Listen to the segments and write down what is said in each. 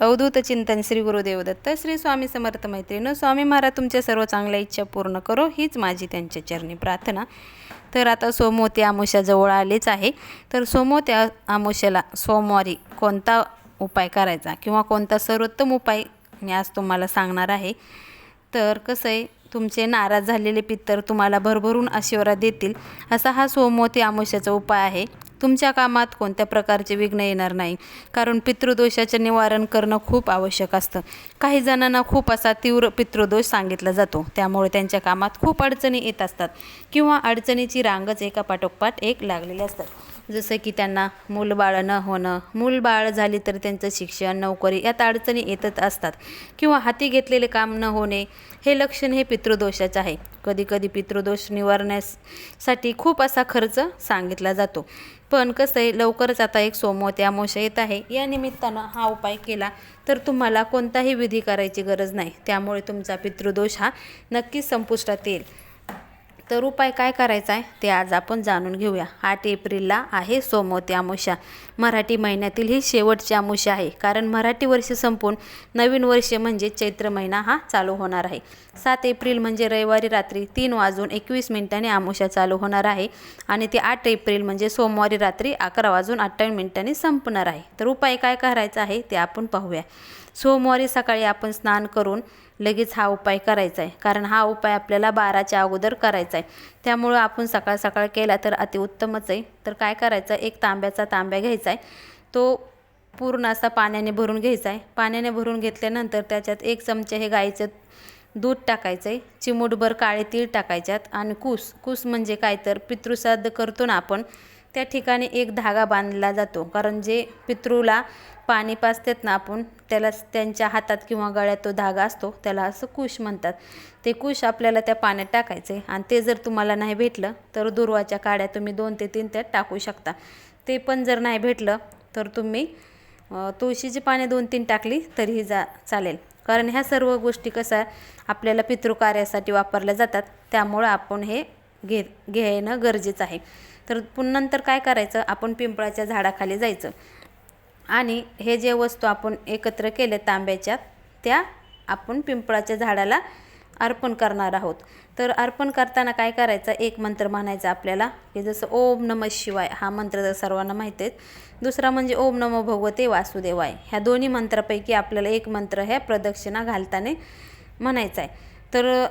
अवधूत चिंतन श्री गुरुदेव दत्त श्री स्वामी समर्थ मैत्रिणं स्वामी महाराज तुमच्या सर्व चांगल्या इच्छा पूर्ण करो हीच माझी त्यांच्या चरणी प्रार्थना. तर आता सोमवती आमुष्याजवळ आलेच आहे. तर सोमोत्या आ- आमुष्याला सोमवारी कोणता उपाय करायचा किंवा कोणता सर्वोत्तम उपाय मी आज तुम्हाला सांगणार आहे. तर कसं आहे तुमचे नाराज झालेले पित्तर तुम्हाला भरभरून आशीर्वाद देतील असा हा सोमवती आमुष्याचा उपाय आहे. तुमच्या कामात कोणत्या प्रकारचे विघ्न येणार नाही. कारण पितृदोषाचे निवारण करणं खूप आवश्यक असतं. काही जणांना खूप असा तीव्र पितृदोष सांगितला जातो. त्यामुळे त्यांच्या कामात खूप अडचणी येत असतात. किंवा अडचणीची रांगच एका पाठोपाठ एक लागलेली असतात. जसं की त्यांना मूलबाळ न होणं मूलबाळ झाली तर त्यांचं शिक्षण नोकरी यात अडचणी येतच असतात. किंवा हाती घेतलेले काम न होणे हे लक्षण हे पितृदोषाचं आहे. कधीकधी पितृदोष निवारण्यासाठी खूप असा खर्च सांगितला जातो. पण कसं आहे लवकरच आता एक सोमवती अमावस्या येत आहे. या निमित्तानं हा उपाय केला तर तुम्हाला कोणताही विधी करायची गरज नाही. त्यामुळे तुमचा पितृदोष हा नक्कीच संपुष्टात येईल. तर उपाय काय करायचा आहे? ते आज आपण जाणून घेऊया. आठ एप्रिलला आहे सोमवती अमुषा मराठी महिन्यातील ही शेवटची अमुषा आहे. कारण मराठी वर्ष संपून नवीन वर्ष म्हणजे चैत्र महिना हा चालू होणार आहे. सात एप्रिल म्हणजे रविवारी रात्री तीन वाजून एकवीस मिनिटांनी अमुषा चालू होणार आहे. आणि ते आठ एप्रिल म्हणजे सोमवारी रात्री अकरा वाजून अठ्ठावीस मिनिटांनी संपणार आहे. तर उपाय काय करायचा आहे ते आपण पाहूया. सोमवारी सकाळी आपण स्नान करून लगेच हा उपाय करायचा आहे कारण हा उपाय आपल्याला बाराच्या अगोदर करायचा आहे त्यामुळं आपण सकाळ सकाळ केला तर अतिउत्तमच आहे तर काय करायचं एक तांब्याचा तांब्या घ्यायचा आहे तो पूर्ण असा पाण्याने भरून घ्यायचा आहे पाण्याने भरून घेतल्यानंतर त्याच्यात एक चमचे हे गाईचं दूध टाकायचं आहे चिमूटभर काळे तीळ टाकायच्यात. आणि कूस. कूस म्हणजे काय? तर पितृश्राद्ध करतो ना आपण त्या ठिकाणी एक धागा बांधला जातो. कारण जे पितृला पाणी पाजतात ना आपण त्याला त्यांच्या हातात किंवा गळ्यात तो धागा असतो त्याला असं कुश म्हणतात. ते कुश आपल्याला त्या पाण्यात टाकायचं आहे आणि ते जर तुम्हाला नाही भेटलं तर दुर्वाच्या काड्या तुम्ही दोन ते तीन त्यात टाकू शकता. ते पण जर नाही भेटलं तर तुम्ही तुळशीची पाने दोन तीन टाकली तरीही जा चालेल. कारण ह्या सर्व गोष्टी कसा आपल्याला पितृकार्यासाठी वापरल्या जातात त्यामुळं आपण हे घे घेणं गरजेचं आहे. तर पुन्हा नंतर काय करायचं? आपण पिंपळाच्या झाडाखाली जायचं. आणि हे जे वस्तू आपण एकत्र केले तांब्याच्या त्या आपण पिंपळाच्या झाडाला अर्पण करणार आहोत. तर अर्पण करताना काय करायचं? एक मंत्र म्हणायचा आपल्याला की जसं ओम नमः शिवाय हा मंत्र तर सर्वांना माहीत आहे. दुसरा म्हणजे ओम नमो भगवते वासुदेवाय. ह्या दोन्ही मंत्रापैकी आपल्याला एक मंत्र ह्या प्रदक्षिणा घालताना म्हणायचा आहे. तर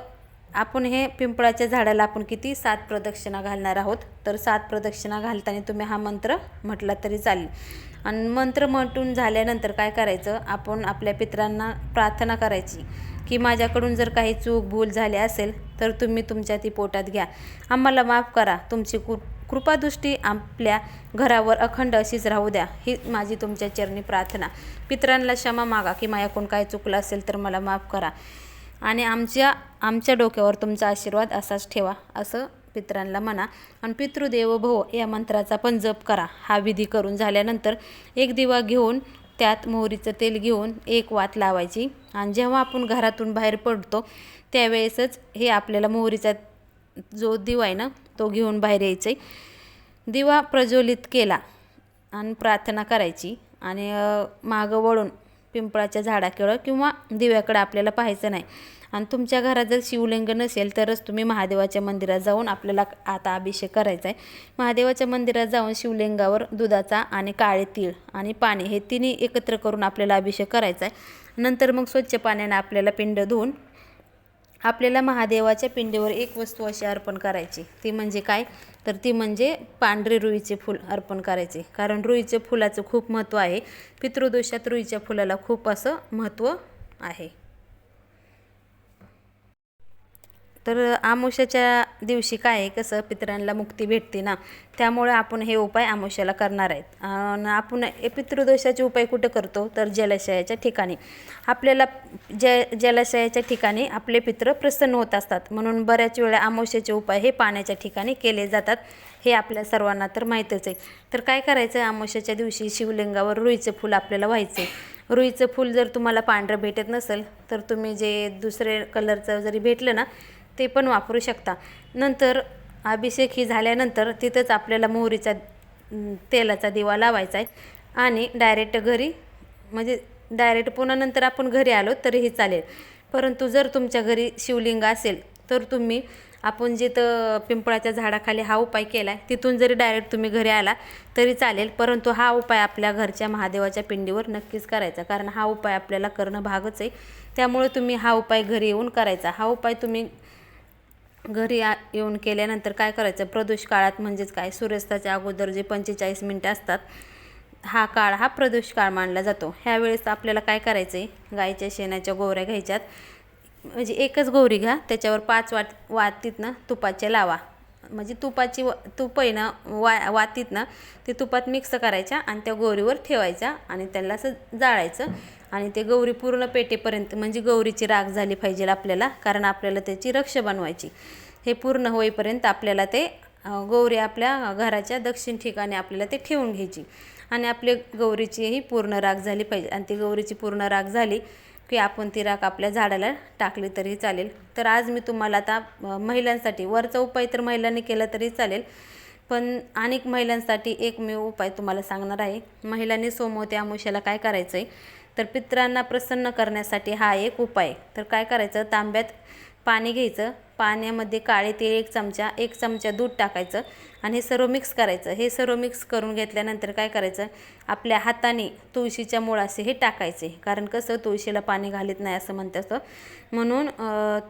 आपण हे पिंपळाच्या झाडाला आपण किती सात प्रदक्षिणा घालणार आहोत? तर सात प्रदक्षिणा घालताना तुम्ही हा मंत्र म्हटला तरी चालेल. आणि मंत्र म्हटून झाल्यानंतर काय करायचं? आपण आपल्या पित्रांना प्रार्थना करायची की माझ्याकडून जर काही चूक भूल झाली असेल तर तुम्ही तुमच्या ती पोटात घ्या. आम्हाला माफ करा. तुमची कृ कृपादृष्टी आपल्या घरावर अखंड अशीच राहू द्या. ही माझी तुमच्या चरणी प्रार्थना. पित्रांना क्षमा मागा की माझ्याकडून काय चुकलं असेल तर मला माफ करा. आणि आमच्या आमच्या डोक्यावर तुमचा आशीर्वाद असाच ठेवा असं पित्रांना म्हणा. आणि पितृदेव भव या मंत्राचा पण जप करा. हा विधी करून झाल्यानंतर एक दिवा घेऊन त्यात मोहरीचं तेल घेऊन एक वात लावायची. आणि जेव्हा आपण घरातून बाहेर पडतो त्यावेळेसच हे आपल्याला मोहरीचा जो दिवा आहे ना तो घेऊन बाहेर यायचं आहे दिवा प्रज्वलित केला आणि प्रार्थना करायची. आणि मागं वळून पिंपळाच्या झाडाकडं किंवा दिव्याकडं आपल्याला पाहायचं नाही. आणि तुमच्या घरात जर शिवलिंग नसेल तरच तुम्ही महादेवाच्या मंदिरात जाऊन आपल्याला आता अभिषेक करायचा आहे महादेवाच्या मंदिरात जाऊन शिवलिंगावर दुधाचा आणि काळे तीळ आणि पाणी हे तिन्ही एकत्र करून आपल्याला अभिषेक करायचा आहे नंतर मग स्वच्छ पाण्याने आपल्याला पिंड धुवून आपल्याला महादेवाच्या पिंडीवर एक वस्तू अशी अर्पण करायची. ती म्हणजे काय? तर ती म्हणजे पांढरे रुईचे फूल अर्पण करायचे. कारण रुईच्या फुलाचं खूप महत्त्व आहे. पितृदोषात रुईच्या फुलाला खूप असं महत्त्व आहे. तर आमुष्याच्या दिवशी काय आहे? कसं पितरांना मुक्ती भेटते ना त्यामुळे आपण हे उपाय आमुष्याला करणार आहेत. आपण पितृदोषाचे उपाय कुठं करतो? तर जलाशयाच्या ठिकाणी. आपल्याला ज जलाशयाच्या ठिकाणी आपले पित्र प्रसन्न होत असतात. म्हणून बऱ्याच वेळा आमुष्याचे उपाय हे पाण्याच्या ठिकाणी केले जातात. हे आपल्या सर्वांना तर माहीतच आहे. तर काय करायचं? आमुष्याच्या दिवशी शिवलिंगावर रुईचं फूल आपल्याला व्हायचं रुईचं फूल जर तुम्हाला पांढरं भेटत नसेल तर तुम्ही जे दुसरे कलरचं जरी भेटलं ना ते पण वापरू शकता. नंतर अभिषेक ही झाल्यानंतर तिथंच आपल्याला मोहरीचा तेलाचा दिवा लावायचा आहे. आणि डायरेक्ट घरी म्हणजे डायरेक्ट पुन्हा नंतर आपण घरी आलो तरीही चालेल. परंतु जर तुमच्या घरी शिवलिंग असेल तर तुम्ही आपण जिथं पिंपळाच्या झाडाखाली हा उपाय केला आहे तिथून जरी डायरेक्ट तुम्ही घरी आला तरी चालेल. परंतु हा उपाय आपल्या घरच्या महादेवाच्या पिंडीवर नक्कीच करायचा. कारण हा उपाय आपल्याला करणं भागच आहे. त्यामुळे तुम्ही हा उपाय घरी येऊन करायचा. हा उपाय तुम्ही घरी आ येऊन केल्यानंतर काय करायचं? प्रदोष काळात म्हणजेच काय? सूर्यास्ताच्या अगोदर जे पंचेचाळीस मिनटं असतात हा काळ हा प्रदोष काळ मानला जातो. ह्यावेळेस आपल्याला काय करायचं आहे गाईच्या शेणाच्या गोवऱ्या घ्यायच्यात. म्हणजे एकच गोवरी घ्या त्याच्यावर पाच वाट वाटीतनं तुपाचे लावा. म्हणजे तुपाची व तूप आहे ना वा वातीत ना ते तुपात मिक्स करायच्या आणि त्या गोवरीवर ठेवायच्या आणि त्याला असं जाळायचं आणि ते गौरी पूर्ण पेटेपर्यंत म्हणजे गौरीची राग झाली पाहिजे आपल्याला कारण आपल्याला त्याची रक्ष बनवायची. हे पूर्ण होईपर्यंत आपल्याला ते गौरी आपल्या घराच्या दक्षिण ठिकाणी आपल्याला ते ठेवून घ्यायची. आणि आपली गौरीचीही पूर्ण राग झाली पाहिजे. आणि ती गौरीची पूर्ण राग झाली की आपण ती राख आपल्या झाडाला टाकली तरी चालेल. तर आज मी तुम्हाला आता महिलांसाठी वरचा उपाय तर महिलांनी केला तरी चालेल. पण अनेक महिलांसाठी एक मी उपाय तुम्हाला सांगणार आहे. महिलांनी सोमवती अमावस्याला काय करायचं आहे तर पित्रांना प्रसन्न करण्यासाठी हा एक उपाय. तर काय करायचं? तांब्यात पाणी घ्यायचं. पाण्यामध्ये काळे तेल एक चमचा एक चमचा दूध टाकायचं आणि हे सर्व मिक्स करायचं. हे सर्व मिक्स करून घेतल्यानंतर काय करायचं? आपल्या हाताने तुळशीच्या मुळाशी हे टाकायचे. कारण कसं? तुळशीला पाणी घालीत नाही असं म्हणतं असतं म्हणून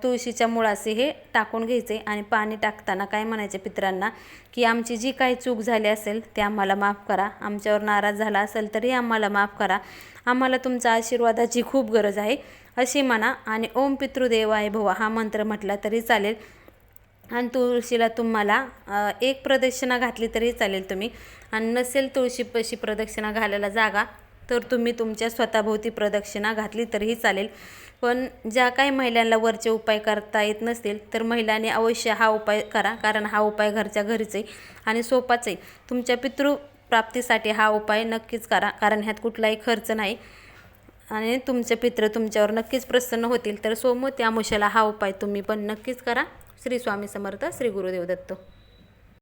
तुळशीच्या मुळाशी हे टाकून घ्यायचे आणि पाणी टाकताना काय म्हणायचे पित्रांना की आमची जी काही चूक झाली असेल ते आम्हाला माफ करा. आमच्यावर नाराज झाला असेल तरी आम्हाला माफ करा. आम्हाला तुमच्या आशीर्वादाची खूप गरज आहे. अशी म्हणा आणि ओम पितृदेवाय भव हा मंत्र म्हटला तरी चालेल. आणि तुळशीला तुम्हाला एक प्रदक्षिणा घातली तरी चालेल तुम्ही. आणि नसेल तुळशीपाशी प्रदक्षिणा घालायला जागा तर तुम्ही तुमच्या स्वतःभोवती प्रदक्षिणा घातली तरीही चालेल. पण ज्या काही महिलांना वरचे उपाय करता येत नसतील तर महिलांनी अवश्य हा उपाय करा कारण हा उपाय घरच्या घरीच आहे आणि सोपाच आहे तुमच्या पितृप्राप्तीसाठी हा उपाय नक्कीच करा कारण ह्यात कुठलाही खर्च नाही. आणि तुमचे पित्र तुमच्यावर नक्कीच प्रसन्न होतील. तर सोमवत्या मुशाला हा उपाय तुम्ही पण नक्कीच करा. श्री स्वामी समर्थ श्री गुरुदेव दत्त.